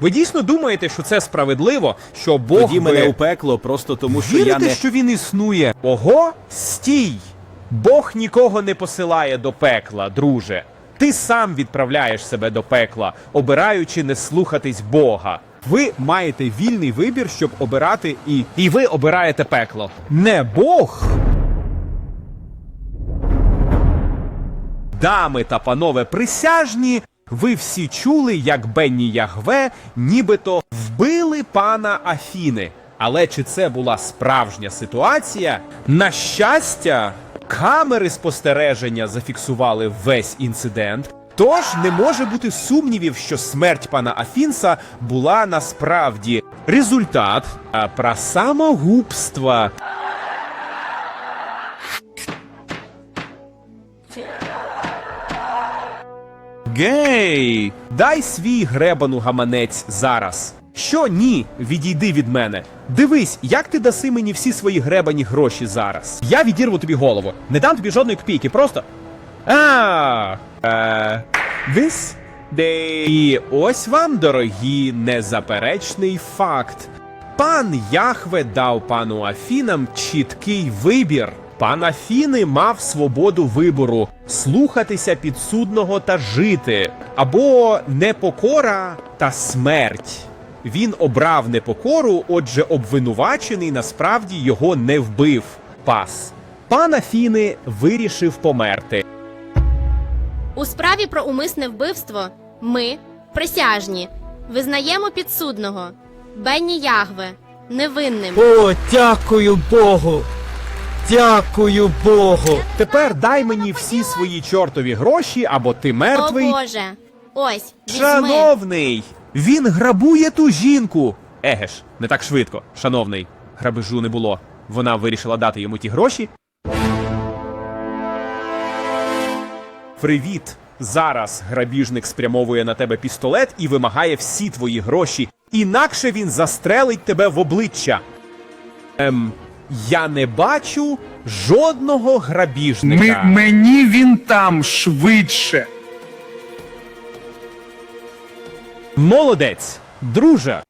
Ви дійсно думаєте, що це справедливо, що Бог Тоді би... мене у пекло просто тому, що Вірите, я не. що він існує? Ого, стій! Бог нікого не посилає до пекла, друже. Ти сам відправляєш себе до пекла, обираючи не слухатись Бога. Ви маєте вільний вибір, щоб обирати і. І ви обираєте пекло. Не Бог! Дами та панове присяжні, ви всі чули, як Бенні Ягве нібито вбили пана Афіни. Але чи це була справжня ситуація? На щастя, камери спостереження зафіксували весь інцидент. Тож не може бути сумнівів, що смерть пана Афінса була насправді результат а, Гей! Дай свій гребану гаманець зараз. Що ні, відійди від мене. Дивись, як ти даси мені всі свої гребані гроші зараз. Я відірву тобі голову. Не дам тобі жодної копійки, просто. А, е. І ось вам, дорогі, незаперечний факт. Пан Яхве дав пану Афінам чіткий вибір. Пан Афіни мав свободу вибору слухатися підсудного та жити, або непокора та смерть. Він обрав непокору, отже, обвинувачений насправді його не вбив. Пас. Пан Афіни вирішив померти. У справі про умисне вбивство ми, присяжні, визнаємо підсудного Бенні Ягве невинним. О, дякую Богу! Дякую Богу! Тепер дай мені всі свої чортові гроші, або ти О мертвий. Боже! Ось, візьми. Шановний! Він грабує ту жінку. Еге ж, не так швидко, шановний. Грабежу не було. Вона вирішила дати йому ті гроші. Привіт! Зараз грабіжник спрямовує на тебе пістолет і вимагає всі твої гроші. Інакше він застрелить тебе в обличчя. Ем, я не бачу жодного грабіжника. Ми, мені він там швидше. Молодець, друже.